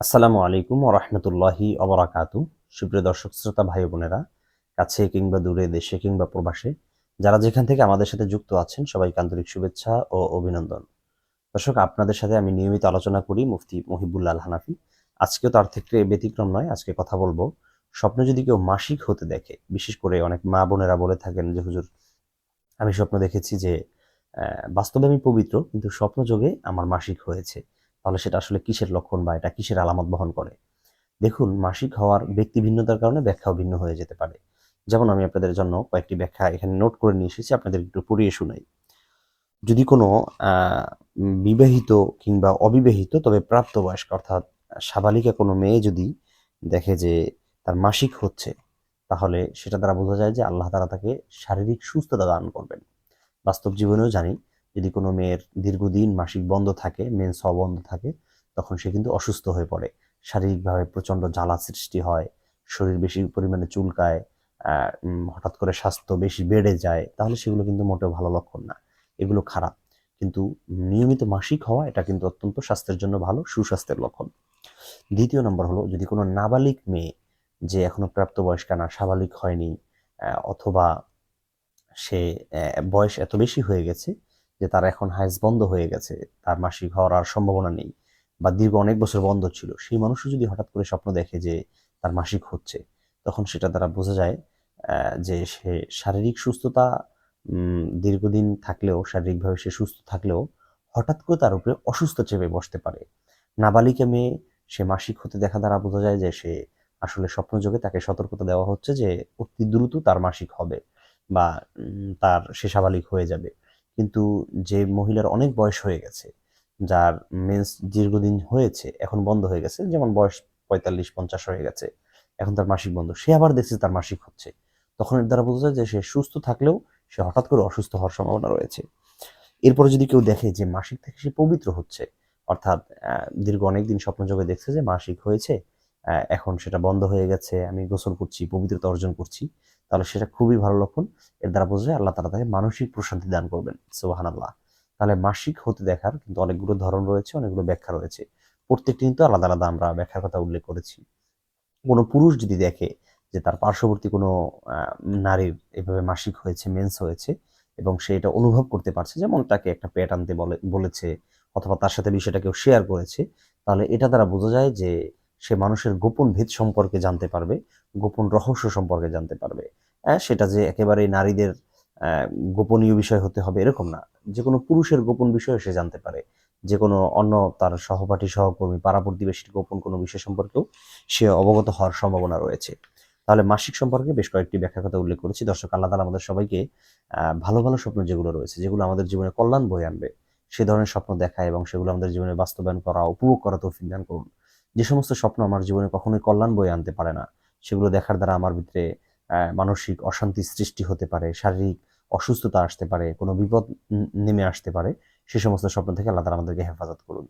আসসালামু আলাইকুম রহমতুল্লাহি অবরাকাতু সুপ্রিয় দর্শক, শ্রোতা, ভাই বোনেরা, কাছে কিংবা দূরে, দেশে কিংবা প্রবাসে, যারা যেখান থেকে আমাদের সাথে যুক্ত আছেন, সবাইকে আন্তরিক শুভেচ্ছা ও অভিনন্দন। দর্শক, আপনাদের সাথে আমি নিয়মিত আলোচনা করি মুফতি মহিবুল্লাহ আল হানাফি। আজকেও তার থেকে ব্যতিক্রম নয়, আজকে কথা বলব স্বপ্ন যদি কেউ মাসিক হতে দেখে, বিশেষ করে অনেক মা বোনেরা বলে থাকেন যে, হুজুর, আমি স্বপ্ন দেখেছি যে বাস্তবে আমি পবিত্র, কিন্তু স্বপ্ন যোগে আমার মাসিক হয়েছে। তাহলে সেটা আসলে কিসের লক্ষণ বা এটা কিসের আলামত বহন করে? দেখুন, মাসিক হওয়ার ব্যক্তি ভিন্নতার কারণে ব্যাখ্যাও ভিন্ন হয়ে যেতে পারে। যেমন আমি আপনাদের জন্য কয়েকটি ব্যাখ্যা এখানে নোট করে নিয়ে এসেছি, আপনাদের একটু পড়িয়ে শোনাই। যদি কোনো বিবাহিত কিংবা অবিবাহিত, তবে প্রাপ্তবয়স্ক অর্থাৎ সাবালিকা কোনো মেয়ে যদি দেখে যে তার মাসিক হচ্ছে, তাহলে সেটা দ্বারা বোঝা যায় যে আল্লাহ তারা তাকে শারীরিক সুস্থতা দান করবেন। বাস্তব জীবনেও জানি যদি কোনো মেয়ের দীর্ঘদিন মাসিক বন্ধ থাকে মেন মেন্স বন্ধ থাকে, তখন সে কিন্তু অসুস্থ হয়ে পড়ে। শারীরিকভাবে প্রচণ্ড জ্বালা সৃষ্টি হয়, শরীর বেশি পরিমাণে চুলকায় হঠাৎ করে স্বাস্থ্য বেশি বেড়ে যায়, তাহলে সেগুলো কিন্তু মোটেও ভালো লক্ষণ না। এগুলো খারাপ। কিন্তু নিয়মিত মাসিক হওয়া, এটা কিন্তু অত্যন্ত স্বাস্থ্যের জন্য ভালো, সুস্বাস্থ্যের লক্ষণ। দ্বিতীয় নম্বর হলো, যদি কোনো নাবালিক মেয়ে যে এখনও প্রাপ্তবয়স্কা না, স্বাভাবিক হয়নি অথবা সে বয়স এত বেশি হয়ে গেছে যে তার এখন হাইজ বন্ধ হয়ে গেছে, তার মাসিক হওয়ার আর সম্ভাবনা নেই বা দীর্ঘ অনেক বছর বন্ধ ছিল, সেই মানুষও যদি হঠাৎ করে স্বপ্ন দেখে যে তার মাসিক হচ্ছে, তখন সেটা দ্বারা বোঝা যায় যে সে শারীরিক সুস্থতা দীর্ঘদিন থাকলেও, শারীরিকভাবে সে সুস্থ থাকলেও হঠাৎ করে তার উপরে অসুস্থ চেপে বসতে পারে। নাবালিকা মেয়ে, সে মাসিক হতে দেখা দ্বারা বোঝা যায় যে সে আসলে স্বপ্নযোগে তাকে সতর্কতা দেওয়া হচ্ছে যে অতি দ্রুত তার মাসিক হবে বা তার সে স্বাভাবিক হয়ে যাবে। কিন্তু যে মহিলার অনেক বয়স হয়ে গেছে, যার মেন্স দীর্ঘদিন হয়েছে, এখন বন্ধ হয়ে গেছে, যেমন বয়স পঁয়তাল্লিশ, পঞ্চাশ হয়ে গেছে, এখন তার মাসিক বন্ধ। সে আবার দেখছে তার মাসিক হচ্ছে। তখন এর দ্বারা বোঝা যায় যে সে সুস্থ থাকলেও সে হঠাৎ করে অসুস্থ হওয়ার সম্ভাবনা রয়েছে। এরপরে যদি কেউ দেখে যে মাসিক থেকে সে পবিত্র হচ্ছে, অর্থাৎ দীর্ঘ অনেকদিন স্বপ্ন স্বপ্নযোগে দেখছে যে মাসিক হয়েছে এখন সেটা বন্ধ হয়ে গেছে, আমি গোসল করছি, পবিত্রতা অর্জন করছি, তাহলে সেটা খুবই ভালো লক্ষণ। এর দ্বারা বোঝা আল্লাহ তালা তাকে মানসিক প্রশান্তি দান করবেন সুবাহান আল্লাহ তাহলে মাসিক হতে দেখার কিন্তু অনেকগুলো ধরন রয়েছে, অনেকগুলো ব্যাখ্যা রয়েছে। প্রত্যেকটি কিন্তু আলাদা আলাদা আমরা ব্যাখ্যার কথা উল্লেখ করেছি। কোনো পুরুষ যদি দেখে যে তার পার্শ্ববর্তী কোনো নারীর এভাবে মাসিক হয়েছে মেন্স হয়েছে, এবং সে এটা অনুভব করতে পারছে, যেমন তাকে একটা পেট আনতে বলে, বলেছে, অথবা তার সাথে বিষয়টা কেউ শেয়ার করেছে, তাহলে এটা দ্বারা বোঝা যায় যে সে মানুষের গোপন ভেদ সম্পর্কে জানতে পারবে, গোপন রহস্য সম্পর্কে জানতে পারবে। হ্যাঁ সেটা যে একেবারে নারীদের গোপনীয় বিষয় হতে হবে এরকম না। যে কোনো পুরুষের গোপন বিষয় সে জানতে পারে। যে কোনো অন্য তার সহপাঠী, সহকর্মী, পাড়া প্রতিবেশীর গোপন কোনো বিষয় সম্পর্কেও সে অবগত হওয়ার সম্ভাবনা রয়েছে। তাহলে মাসিক সম্পর্কে বেশ কয়েকটি ব্যাখ্যা কথা উল্লেখ করেছি। দর্শক, আল্লাহ তালা আমাদের সবাইকে ভালো ভালো স্বপ্ন যেগুলো রয়েছে, যেগুলো আমাদের জীবনে কল্যাণ বয়ে আনবে, সে ধরনের স্বপ্ন দেখা এবং সেগুলো আমাদের জীবনে বাস্তবায়ন করা, উপভোগ করা তৌফিক দান করুন। যে সমস্ত স্বপ্ন আমার জীবনে কখনোই কল্যাণ বয়ে আনতে পারে না, সেগুলো দেখার দ্বারা আমার ভিতরে মানসিক অশান্তি সৃষ্টি হতে পারে, শারীরিক অসুস্থতা আসতে পারে, কোনো বিপদ নেমে আসতে পারে, সে সমস্ত স্বপ্ন থেকে আল্লাহ তারা আমাদেরকে হেফাজত করুন।